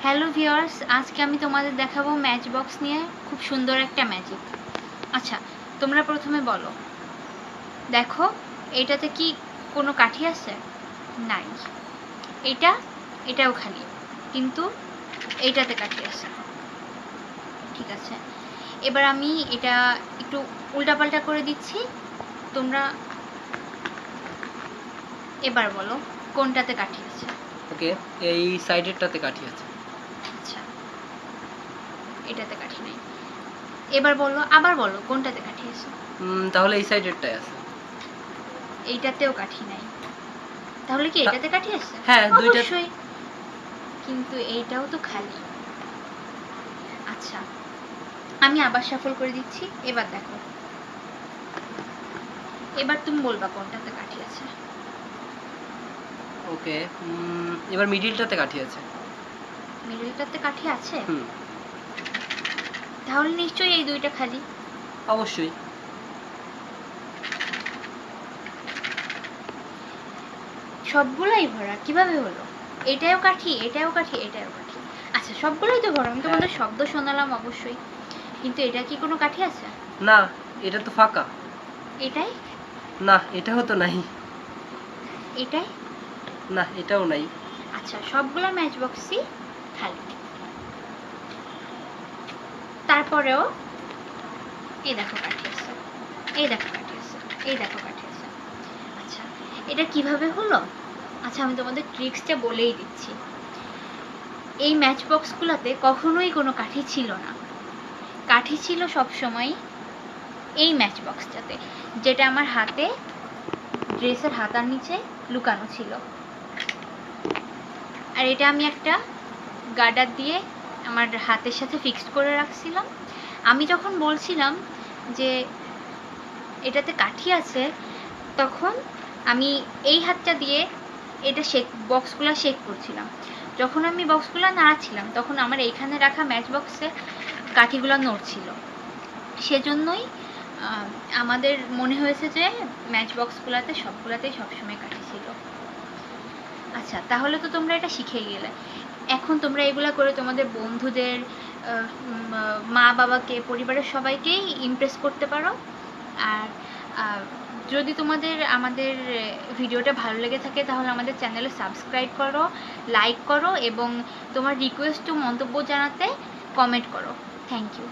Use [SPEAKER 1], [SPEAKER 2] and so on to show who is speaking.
[SPEAKER 1] Hello viewers আজকে আমি তোমাদের দেখাবো ম্যাচ বক্স নিয়ে খুব সুন্দর একটা ম্যাজিক আচ্ছা তোমরা প্রথমে বলো। দেখো, এটাতে কি কোনো কাঠি আছে? নাই। এটা এটাও খালি কিন্তু এইটাতে কাঠি আছে। ঠিক আছে। এবার আমি এটা একটু উল্টাপাল্টা করে দিচ্ছি। তোমরা এবার বলো, কোনটাতে কাঠি আছে?
[SPEAKER 2] ওকে, এই সাইডেরটাতে কাঠি আছে।
[SPEAKER 1] এটাতে কাঠি নাই। এবার বলো আবার বলো কোনটাতে কাঠি আছে?
[SPEAKER 2] তাহলে এই সাইডেরটাই আছে।
[SPEAKER 1] এইটাতেও কাঠি নাই। তাহলে কি এটাতে কাঠি আছে?
[SPEAKER 2] হ্যাঁ, দুইটা-
[SPEAKER 1] কিন্তু এইটাও তো খালি। আচ্ছা আমি আবার সাফল করে দিচ্ছি। এবার দেখো। এবার তুমি বলবা কোনটাতে কাঠি আছে।
[SPEAKER 2] ওকে এবার মিডিলটাতে কাঠি আছে।
[SPEAKER 1] মিডলটাতে কাঠি আছে?
[SPEAKER 2] হুম।
[SPEAKER 1] তাহলে নিশ্চয়ই এই দুইটা খালি।
[SPEAKER 2] অবশ্যই।
[SPEAKER 1] সবগুলাই ভরা কীভাবে হলো? এটাও কাঠি এটাও কাঠি এটাও কাঠি। আচ্ছা সবগুলোই তো ভরা আমি তোমাদের শব্দ শোনালাম অবশ্যই। কিন্তু এটা কি কোনো কাঠি আছে?
[SPEAKER 2] না এটা তো ফাঁকা।
[SPEAKER 1] এটাই?
[SPEAKER 2] না এটাও তো নাই।
[SPEAKER 1] এটাই?
[SPEAKER 2] না এটাও নাই।
[SPEAKER 1] আচ্ছা সবগুলো ম্যাচ বক্সই খালি। তারপরেও এই দেখো কাঠি আছে এই দেখো কাঠি আছে এই দেখো কাঠি আছে আচ্ছা এটা কীভাবে হলো? আচ্ছা আমি তোমাদের ট্রিক্সটা বলেই দিচ্ছি। এই ম্যাচ বক্সগুলোতে কখনোই কোনো কাঠি ছিল না। কাঠি ছিল সব সময় এই ম্যাচ বক্সটাতে যেটা আমার হাতে ড্রেসের হাতার নিচে লুকানো ছিল। আর এটা আমি একটা গার্ডার দিয়ে আমার হাতের সাথে ফিক্সড করে রাখছিলাম। আমি যখন বলছিলাম যে এটাতে কাঠি আছে, তখন আমি এই হাতটা দিয়ে এটা শেক বক্সগুলো শেক করছিলাম। যখন আমি বক্সগুলো নাড়াচ্ছিলাম, তখন আমার এইখানে রাখা ম্যাচ বক্সে কাঠিগুলো নড়ছিল। সেজন্যই আমাদের মনে হয়েছে যে ম্যাচ বক্সগুলোতে সবগুলোতেই সবসময় কাঠি ছিল। আচ্ছা তাহলে তো তোমরা এটা শিখে গেলে। এখন তোমরা এগুলা করে তোমাদের বন্ধুদের মা বাবাকে, পরিবারের সবাইকেই ইমপ্রেস করতে পারো। আর যদি তোমাদের, আমাদের ভিডিওটা ভালো লেগে থাকে তাহলে আমাদের চ্যানেলে সাবস্ক্রাইব করো লাইক করো এবং তোমার রিকোয়েস্ট ও মন্তব্য জানাতে কমেন্ট করো। Thank you